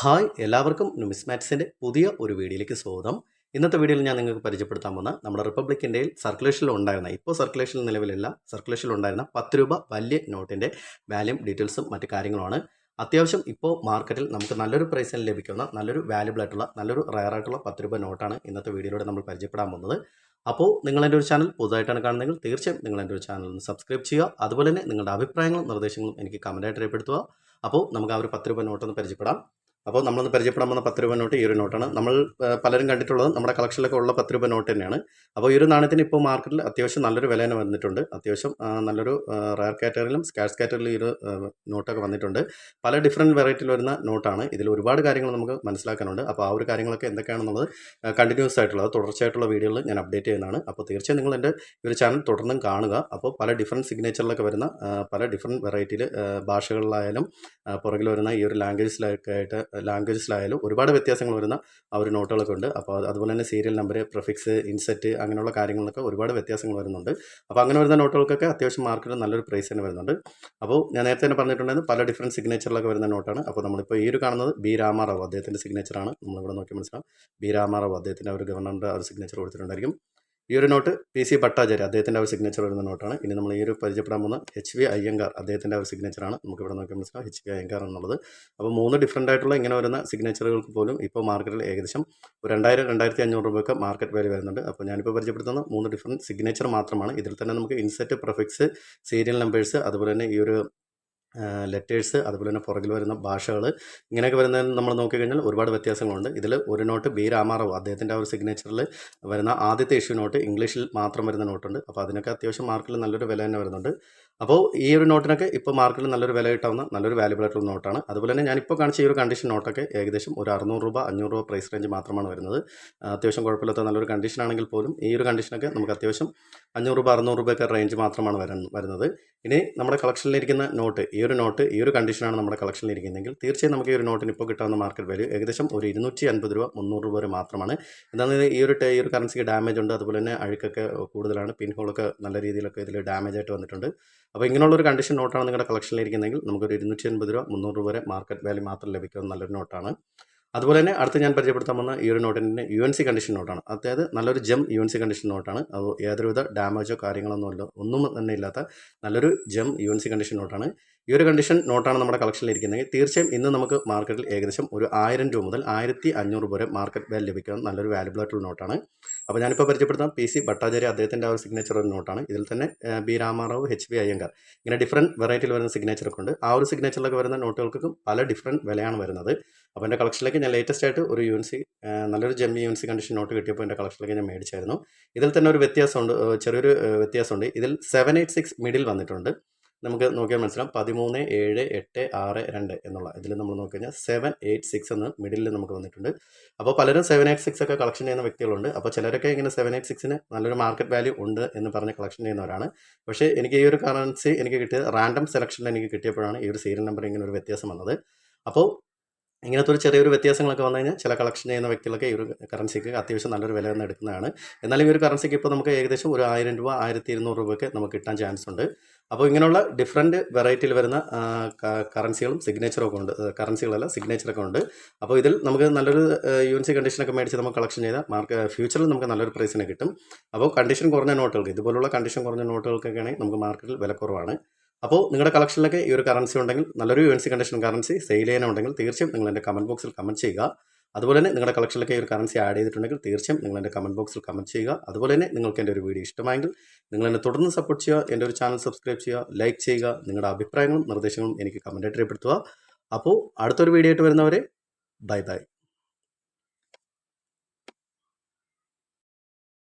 Hi എല്ലാവർക്കും നുമിസ്മാറ്റ്സിന്റെ പുതിയ ഒരു വീഡിയോയിലേക്ക് സ്വാഗതം. ഇന്നത്തെ വീഡിയോയിൽ ഞാൻ നിങ്ങൾക്ക് പരിചയപ്പെടുത്താൻ പോകുന്ന നമ്മുടെ റിപ്പബ്ലിക് സർക്കുലേഷനിൽ ഉണ്ടായിരുന്ന ഇപ്പോൾ സർക്കുലേഷനിൽ നിലവിലില്ല സർക്കുലേഷനിൽ ഉണ്ടായിരുന്ന പത്ത് രൂപ വലിയ നോട്ടിന്റെ വാല്യൂം ഡീറ്റെയിൽസും മറ്റു കാര്യങ്ങളുമാണ്. അത്യാവശ്യം ഇപ്പോൾ മാർക്കറ്റിൽ നമുക്ക് നല്ലൊരു പ്രൈസിൽ ലഭിക്കുന്ന നല്ലൊരു വാല്യൂബിൾ ആയിട്ടുള്ള നല്ലൊരു റയർ ആയിട്ടുള്ള പത്ത് രൂപ നോട്ടാണ് ഇന്നത്തെ വീഡിയോയിലൂടെ നമ്മൾ പരിചയപ്പെടാൻ പോകുന്നത്. അപ്പോൾ നിങ്ങൾ എന്റെ ഒരു ചാനൽ പുതുതായിട്ടാണ് കാണുന്നതെങ്കിൽ തീർച്ചയായും നിങ്ങൾ എന്റെ ഒരു ചാനൽ ഒന്ന് സബ്സ്ക്രൈബ് ചെയ്യുക. അതുപോലെ തന്നെ നിങ്ങളുടെ അഭിപ്രായങ്ങളും നിർദ്ദേശങ്ങളും എനിക്ക് കമന്റായിട്ട് രേഖപ്പെടുത്തുക. അപ്പോൾ നമുക്ക് ആ ഒരു പത്ത് രൂപ നോട്ടൊന്ന് പരിചയപ്പെടാം. അപ്പോൾ നമ്മളൊന്ന് പരിചയപ്പെടാൻ പോകുന്ന പത്ത് രൂപ നോട്ട് ഈ ഒരു നോട്ടാണ്. നമ്മൾ പലരും കണ്ടിട്ടുള്ളത് നമ്മുടെ കളക്ഷനിലൊക്കെ ഉള്ള പത്ത് രൂപ നോട്ട് തന്നെയാണ്. അപ്പോൾ ഈ ഒരു നാണയത്തിന് ഇപ്പോൾ മാർക്കറ്റിൽ അത്യാവശ്യം നല്ലൊരു വില വന്നിട്ടുണ്ട്. അത്യാവശ്യം നല്ലൊരു റയർ കാറ്റഗറിയിലും സ്കാഷ് കാറ്റഗറിയിലും ഈ ഒരു നോട്ടൊക്കെ വന്നിട്ടുണ്ട്. പല ഡിഫറെന്റ് വെറൈറ്റിയിൽ വരുന്ന നോട്ടാണ്. ഇതിൽ ഒരുപാട് കാര്യങ്ങൾ നമുക്ക് മനസ്സിലാക്കാനുണ്ട്. അപ്പോൾ ആ ഒരു കാര്യങ്ങളൊക്കെ എന്തൊക്കെയാണെന്നുള്ളത് കണ്ടിന്യൂസ് ആയിട്ടുള്ളത് തുടർച്ചയായിട്ടുള്ള വീഡിയോകൾ ഞാൻ അപ്ഡേറ്റ് ചെയ്യുന്നതാണ്. അപ്പോൾ തീർച്ചയായും നിങ്ങൾ എന്റെ ഒരു ചാനൽ തുടർന്നും കാണുക. അപ്പോൾ പല ഡിഫറെന്റ് സിഗ്നേച്ചറിലൊക്കെ വരുന്ന പല ഡിഫറെന്റ് വെറൈറ്റിയിൽ ഭാഷകളിലായാലും പുറകിൽ വരുന്ന ഈ ഒരു ലാംഗ്വേജിലൊക്കെ ആയിട്ട് ലാംഗ്വേജസിലായാലും ഒരുപാട് വ്യത്യാസങ്ങൾ വരുന്ന ആ ഒരു നോട്ടുകളൊക്കെ ഉണ്ട്. അപ്പോൾ അത് അതുപോലെ തന്നെ സീരിയൽ നമ്പർ പ്രിഫിക്സ് ഇൻസെറ്റ് അങ്ങനെയുള്ള കാര്യങ്ങളൊക്കെ ഒരുപാട് വ്യത്യാസങ്ങൾ വരുന്നുണ്ട്. അപ്പോൾ അങ്ങനെ വരുന്ന നോട്ടുകൾക്കൊക്കെ അത്യാവശ്യം മാർക്കറ്റിൽ നല്ലൊരു പ്രൈസ് തന്നെ വരുന്നുണ്ട്. അപ്പോൾ ഞാൻ നേരത്തെ തന്നെ പറഞ്ഞിട്ടുണ്ടായിരുന്നു പല ഡിഫറന്റ് സിഗ്നേച്ചറിലൊക്കെ വരുന്ന നോട്ടാണ് അപ്പോൾ നമ്മളിപ്പോൾ ഈ ഒരു കാണുന്നത് ബി രാമാറാവ് അദ്ദേഹത്തിന്റെ സിഗ്നേച്ചറാണ് നമ്മളിവിടെ നോക്കി മനസ്സിലാവും. ബി രാമാറാവ് അദ്ദേഹത്തിന്റെ ഒരു ഗവർണറിന്റെ ആ ഒരു സിഗ്നേച്ചർ കൊടുത്തിട്ടുണ്ടായിരിക്കും. ഈ ഒരു നോട്ട് പി സി ഭട്ടാചാര്യ അദ്ദേഹത്തിന്റെ ഒരു സിഗ്നേച്ചർ വരുന്ന നോട്ടാണ്. ഇനി നമ്മൾ ഈ ഒരു പരിചയപ്പെടാൻ പോകുന്ന എച്ച് വി അയ്യങ്കാർ അദ്ദേഹത്തിന്റെ ഒരു സിഗ്നേച്ചറാണ് നമുക്ക് ഇവിടെ നോക്കി മനസ്സിലാവും എച്ച് വി അയ്യങ്കാർ എന്നുള്ളത്. അപ്പോൾ മൂന്ന് ഡിഫറന്റ് ആയിട്ടുള്ള ഇങ്ങനെ വരുന്ന സിഗ്നേച്ചറുകൾക്ക് പോലും ഇപ്പോൾ മാർക്കറ്റിൽ ഏകദേശം രണ്ടായിരം രണ്ടായിരത്തി അഞ്ഞൂറ് രൂപയൊക്കെ മാർക്കറ്റ് വാല്യൂ വരുന്നുണ്ട്. അപ്പോൾ ഞാനിപ്പോൾ പരിചയപ്പെടുത്തുന്ന മൂന്ന് ഡിഫറെന്റ് സിഗ്നേച്ചർ മാത്രമാണ്. ഇതിൽ തന്നെ നമുക്ക് ഇൻസെറ്റ് പ്രൊഫിക്സ് സീരിയൽ നമ്പേഴ്സ് അതുപോലെ തന്നെ ഈ ഒരു ലെറ്റേഴ്സ് അതുപോലെ തന്നെ പുറകിൽ വരുന്ന ഭാഷകൾ ഇങ്ങനെയൊക്കെ വരുന്നതിന് നമ്മൾ നോക്കിക്കഴിഞ്ഞാൽ ഒരുപാട് വ്യത്യാസങ്ങളുണ്ട്. ഇതിൽ ഒരു നോട്ട് ബി രാമാറാവു അദ്ദേഹത്തിന്റെ ആ ഒരു സിഗ്നേച്ചറിൽ വരുന്ന ആദ്യത്തെ ഇഷ്യൂ നോട്ട് ഇംഗ്ലീഷിൽ മാത്രം വരുന്ന നോട്ടുണ്ട് അപ്പോൾ അതിനൊക്കെ അത്യാവശ്യം മാർക്കിൽ നല്ലൊരു വില തന്നെ വരുന്നുണ്ട്. അപ്പോൾ ഈ ഒരു നോട്ടിനൊക്കെ ഇപ്പോൾ മാർക്കറ്റിൽ നല്ലൊരു വില കിട്ടാവുന്ന നല്ലൊരു വാല്യുബിൾ ആയിട്ടുള്ള നോട്ടാണ്. അതുപോലെ തന്നെ ഞാനിപ്പോൾ കാണിച്ച ഈ ഒരു കണ്ടീഷൻ നോട്ടൊക്കെ ഏകദേശം ഒരു അറുന്നൂറ് രൂപ അഞ്ഞൂറ് രൂപ പ്രൈസ് റേഞ്ച് മാത്രമാണ് വരുന്നത്. അത്യാവശ്യം കുഴപ്പമില്ലാത്ത നല്ലൊരു കണ്ടീഷൻ ആണെങ്കിൽ പോലും ഈ ഒരു കണ്ടീഷനൊക്കെ നമുക്ക് അത്യാവശ്യം അഞ്ഞൂറ് രൂപ അറുന്നൂറ് രൂപയൊക്കെ റേഞ്ച് മാത്രമാണ് വരുന്ന വരുന്നത്. ഇനി നമ്മുടെ കളക്ഷനിലിരിക്കുന്ന നോട്ട് ഈ ഒരു നോട്ട് ഈ ഒരു കണ്ടീഷനാണ് നമ്മുടെ കളക്ഷനിലിരിക്കുന്നതെങ്കിൽ തീർച്ചയായും നമുക്ക് ഈ ഒരു നോട്ടിന് ഇപ്പോൾ കിട്ടാവുന്ന മാർക്കറ്റ് വാല്യൂ ഏകദേശം ഒരു ഇരുന്നൂറ്റി അൻപത് രൂപ മുന്നൂറ് രൂപ വരെ മാത്രമാണ്. എന്താണ് ഈ ഒരു ഈ ഒരു കറൻസിക്ക് ഡാമേജ് ഉണ്ട്. അതുപോലെ തന്നെ അഴുക്കൊക്കെ കൂടുതലാണ്. പിൻഹോളൊക്കെ നല്ല രീതിയിലൊക്കെ ഇതിൽ ഡാമേജ് ആയിട്ട് വന്നിട്ടുണ്ട്. അപ്പോൾ ഇങ്ങനെയുള്ളൊരു കണ്ടീഷൻ നോട്ടാണ് നിങ്ങളുടെ കളക്ഷനിൽ കളക്ഷനിലിരിക്കുന്നതെങ്കിൽ നമുക്കൊരു ഇരുന്നൂറ്റി അൻപത് രൂപ മുന്നൂറ് രൂപ വരെ മാർക്കറ്റ് വാല്യൂ മാത്രം ലഭിക്കുന്ന നല്ലൊരു നോട്ടാണ്. അതുപോലെ തന്നെ അടുത്ത് ഞാൻ പരിചയപ്പെടുത്താൻ വന്ന ഈ ഒരു നോട്ടിന്റെ യു എൻ സി കണ്ടീഷൻ നോട്ടാണ്. അതായത് നല്ലൊരു gem U N C condition നോട്ടാണ്. അത് യാതൊരുവിധ ഡാമേജോ കാര്യങ്ങളൊന്നും ഇല്ല ഒന്നും തന്നെ ഇല്ലാത്ത നല്ലൊരു gem U N C condition നോട്ടാണ്. ഈ ഒരു കണ്ടീഷൻ നോട്ടാണ് നമ്മുടെ കളക്ഷനിൽ ഇരിക്കുന്നത് തീർച്ചയായും ഇന്ന് നമുക്ക് മാർക്കറ്റിൽ ഏകദേശം ഒരു ആയിരം രൂപ മുതൽ ആയിരത്തി അഞ്ഞൂറ് രൂപ വരെ മാർക്കറ്റ് വാല്യൂ ലഭിക്കുന്ന നല്ലൊരു വാല്യൂബിൾ ആയിട്ടുള്ള നോട്ടാണ്. അപ്പോൾ ഞാനിപ്പോൾ പരിചയപ്പെടുത്താം. പി സി ഭട്ടാചാര്യ അദ്ദേഹത്തിന്റെ ആ ഒരു സിഗ്നേച്ചർ ഒരു നോട്ടാണ് ഇതിൽ തന്നെ B Rama Rao H B Iyengar. ഇങ്ങനെ ഡിഫറെന്റ് വെറൈറ്റിയിൽ വരുന്ന സിഗ്നേച്ചറൊക്കെ ഉണ്ട്. ആ ഒരു സിഗ്നേച്ചറിലൊക്കെ വരുന്ന നോട്ടുകൾക്കും പല ഡിഫറെന്റ് വിലയാണ് വരുന്നത്. അപ്പോൾ എന്റെ കളക്ഷനിലേക്ക് ഞാൻ ലേറ്റസ്റ്റ് ആയിട്ട് ഒരു യു എൻ സി നല്ലൊരു gem U N C condition note കിട്ടിയപ്പോൾ എന്റെ കളക്ഷനിലേക്ക് ഞാൻ മേടിച്ചായിരുന്നു. ഇതിൽ തന്നെ ഒരു വ്യത്യാസമുണ്ട്. ചെറിയൊരു വ്യത്യാസമുണ്ട്. ഇതിൽ സെവൻ എയ്റ്റ് സിക്സ് മിഡിൽ വന്നിട്ടുണ്ട്. നമുക്ക് നോക്കിയാൽ മനസ്സിലാവും. പതിമൂന്ന് ഏഴ് എട്ട് ആറ് രണ്ട് എന്നുള്ള ഇതിൽ നമ്മൾ നോക്കി കഴിഞ്ഞാൽ സെവൻ എയ്റ്റ് സിക്സ് എന്ന് മിഡിലിൽ നമുക്ക് വന്നിട്ടുണ്ട്. അപ്പോൾ പലരും സെവൻ എയ്റ്റ് സിക്സ് ഒക്കെ കളക്ഷൻ ചെയ്യുന്ന വ്യക്തികളുണ്ട്. അപ്പോൾ ചിലരൊക്കെ ഇങ്ങനെ സെവൻ എയ്റ്റ് സിക്സിന് നല്ലൊരു മാർക്കറ്റ് വാല്യൂ ഉണ്ട് എന്ന് പറഞ്ഞ് കളക്ഷൻ ചെയ്യുന്നവരാണ്. പക്ഷേ എനിക്ക് ഈ ഒരു കറൻസി എനിക്ക് കിട്ടിയത് റാൻഡം സെലക്ഷനിൽ എനിക്ക് കിട്ടിയപ്പോഴാണ് ഈ ഒരു സീരിയൽ നമ്പർ ഇങ്ങനെ ഒരു വ്യത്യാസം വന്നത്. അപ്പോൾ ഇങ്ങനത്തെ ഒരു ചെറിയൊരു വ്യത്യാസങ്ങളൊക്കെ വന്നു കഴിഞ്ഞാൽ ചില കളക്ഷൻ ചെയ്യുന്ന വ്യക്തികളൊക്കെ ഈ ഒരു കറൻസിക്ക് അത്യാവശ്യം നല്ലൊരു വില തന്നെ എടുക്കുന്നതാണ്. എന്നാൽ ഈ ഒരു കറൻസിക്ക് ഇപ്പോൾ നമുക്ക് ഏകദേശം ഒരു ആയിരം രൂപ ആയിരത്തി ഇരുന്നൂറ് രൂപയൊക്കെ നമുക്ക് കിട്ടാൻ ചാൻസ് ഉണ്ട്. അപ്പോൾ ഇങ്ങനെയുള്ള ഡിഫറെന്റ് വെറൈറ്റിയിൽ വരുന്ന കറൻസികളും സിഗ്നേച്ചറും ഒക്കെ ഉണ്ട്. കറൻസികളല്ല സിഗ്നേച്ചറൊക്കെ ഉണ്ട്. അപ്പോൾ ഇതിൽ നമുക്ക് നല്ലൊരു യു എൻ സി കണ്ടീഷനൊക്കെ മേടിച്ച് നമുക്ക് കളക്ഷൻ ചെയ്താൽ മാർക്ക് ഫ്യൂച്ചറിൽ നമുക്ക് നല്ലൊരു പ്രൈസിന് കിട്ടും. അപ്പോൾ കണ്ടീഷൻ കുറഞ്ഞ നോട്ടുകൾക്ക് ഇതുപോലുള്ള കണ്ടീഷൻ കുറഞ്ഞ നോട്ടുകൾക്കൊക്കെ ആണെങ്കിൽ നമുക്ക് മാർക്കറ്റിൽ വില കുറവാണ്. അപ്പോൾ നിങ്ങളുടെ കളക്ഷനിലൊക്കെ ഈ ഒരു കറൻസി ഉണ്ടെങ്കിൽ നല്ലൊരു U N C condition currency sale ചെയ്യാനുണ്ടെങ്കിൽ തീർച്ചയായും നിങ്ങൾ എന്റെ കമന്റ് ബോക്സിൽ കമന്റ് ചെയ്യുക. അതുപോലെ തന്നെ നിങ്ങളുടെ കളക്ഷനിലൊക്കെ ഈ ഒരു കറൻസി ആഡ് ചെയ്തിട്ടുണ്ടെങ്കിൽ തീർച്ചയായും നിങ്ങൾ എന്റെ കമന്റ് ബോക്സിൽ കമന്റ് ചെയ്യുക. അതുപോലെ തന്നെ നിങ്ങൾക്ക് എന്റെ ഒരു വീഡിയോ ഇഷ്ടമായെങ്കിൽ നിങ്ങൾ എന്നെ തുടർന്ന് സപ്പോർട്ട് ചെയ്യുക എന്റെ ഒരു ചാനൽ സബ്സ്ക്രൈബ് ചെയ്യുക ലൈക്ക് ചെയ്യുക നിങ്ങളുടെ അഭിപ്രായങ്ങളും നിർദ്ദേശങ്ങളും എനിക്ക് കമന്റായിട്ട് രേഖപ്പെടുത്തുക. അപ്പോൾ അടുത്തൊരു വീഡിയോ ആയിട്ട് വരുന്നവരെ ബൈ ബൈ